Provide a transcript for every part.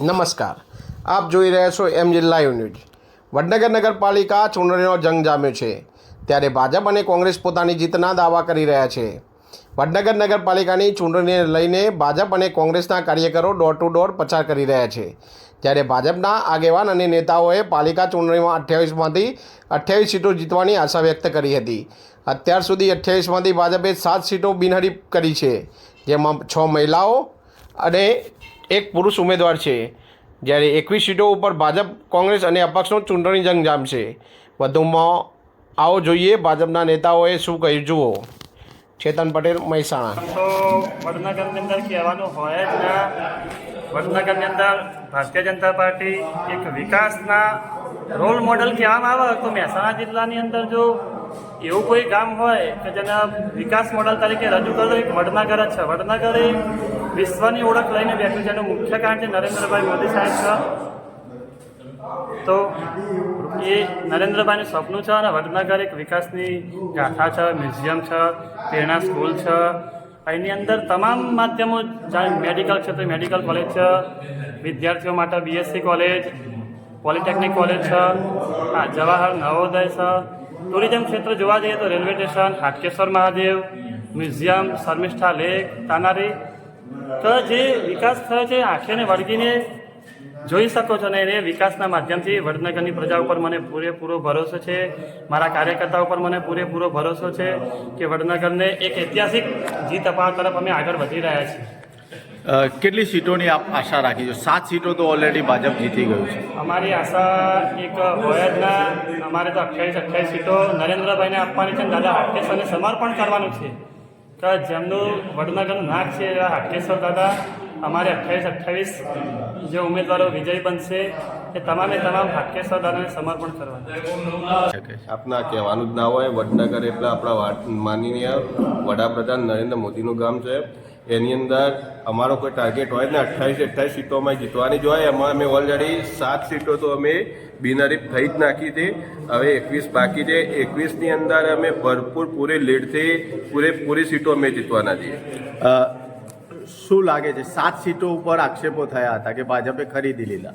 નમસ્કાર. આપ જોઈ રહ્યા છો એમ લાઈવ ન્યૂઝ. વડનગર નગરપાલિકા ચૂંટણીનો જંગ જામ્યો છે. ત્યારે ભાજપ અને કોંગ્રેસ પોતાની જીતના દાવા કરી રહ્યા છે. વડનગર નગરપાલિકાની ચૂંટણીને લઈને ભાજપ અને કોંગ્રેસના કાર્યકરો ડોર ટુ ડોર પ્રચાર કરી રહ્યા છે. જ્યારે ભાજપના આગેવાન અને નેતાઓએ પાલિકા ચૂંટણીમાં અઠ્યાવીસમાંથી અઠ્યાવીસ સીટો જીતવાની આશા વ્યક્ત કરી હતી. અત્યાર સુધી અઠ્યાવીસમાંથી ભાજપે સાત સીટો બિનહરીફ કરી છે. જેમાં છ મહિલાઓ અને એક પુરુષ ઉમેદવાર છે, જ્યારે એકવીસ સીટો ઉપર ભાજપ, કોંગ્રેસ અને અપક્ષનો ચૂંટણી જંગ જામશે વધુમાં આવો જોઈએ ભાજપના નેતાઓએ શું કહ્યું, જુઓ. ચેતન પટેલ, મહેસાણા. તો વડનગરની અંદર કહેવાનું હોય જ વડનગરની અંદર ભારતીય જનતા પાર્ટી એક વિકાસના રોલ મોડલ કહેવામાં આવે. તો મહેસાણા જિલ્લાની અંદર જો એવું કોઈ ગામ હોય કે જેના વિકાસ મોડલ તરીકે રજૂ કરો, એક વડનગર જ છે. વડનગર એ વિશ્વની ઓળખ લઈને બેઠું એનું મુખ્ય કારણ છે નરેન્દ્રભાઈ મોદી સાહેબ છે. તો એ નરેન્દ્રભાઈનું સપનું છે અને વડનગર એક વિકાસની ગાથા છે, મ્યુઝિયમ છે, પ્રેરણા સ્કૂલ છે. એની અંદર તમામ માધ્યમો મેડિકલ તો મેડિકલ કોલેજ છે, વિદ્યાર્થીઓ માટે બીએસસી કોલેજ, પોલિટેકનિક કોલેજ છે, હા, જવાહર નવોદય છે. ટુરિઝમ ક્ષેત્ર જોવા જઈએ તો railway station, Hatkeshwar Mahadev, museum, Sharmishtha lake, તાનારી તો જે વિકાસ થયો છે આંખેને વળગીને જોઈ શકો છો ને એ વિકાસના માધ્યમથી વડનગરની પ્રજા ઉપર મને પૂરેપૂરો ભરોસો છે. મારા કાર્યકર્તાઓ પર મને પૂરેપૂરો ભરોસો છે કે વડનગરને એક ઐતિહાસિક જીત અપાવવા તરફ અમે આગળ વધી રહ્યા છીએ. કેટલી સીટોની આપ આશા રાખી છો? સાત સીટો તો ઓલરેડી ભાજપ જીતી ગયું છે. અમારી આશા એક હોય જ ના અમારે તો અઠ્યાવીસ અઠ્યાવીસ સીટો નરેન્દ્રભાઈને આપવાની છે દાદા હાટકેશ્વરને સમર્પણ કરવાનું છે. કે જેમનું વડનગરનું નાક છે એવા હાટકેશ્વર દાદા, અમારે અઠ્યાવીસ અઠ્યાવીસ જે ઉમેદવારો વિજય બનશે, એ તમામે તમામ હાટકેશ્વર દાદાને સમર્પણ કરવા. આપના કહેવાનું જ ના હોય, વડનગર એટલે આપણા માનનીય વડાપ્રધાન નરેન્દ્ર મોદીનું ગામ છે એની અંદર અમારો કોઈ ટાર્ગેટ હોય ને અઠ્ઠાવીસ અઠ્ઠાવીસ સીટો અમે જીતવાની જ હોય. એમાં અમે ઓલરેડી સાત સીટો તો અમે બિનહરીફ થઈ જ નાખી છે. હવે એકવીસ બાકી છે. એકવીસની અંદર અમે ભરપૂર પૂરી લીડથી પૂરેપૂરી સીટો અમે જીતવાના છીએ. શું લાગે છે? સાત સીટો ઉપર આક્ષેપો થયા હતા કે ભાજપે ખરીદી લીધા?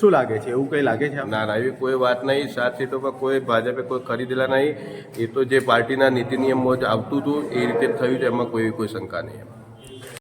શું લાગે છે? એવું કંઈ લાગે છે? ના ના એવી કોઈ વાત નહીં. સાત સીટો પર કોઈ ભાજપે કોઈ ખરીદેલા નહીં. એ તો જે પાર્ટીના નીતિ નિયમો જ આવતું હતું એ રીતે થયું છે. એમાં કોઈ કોઈ શંકા નહીં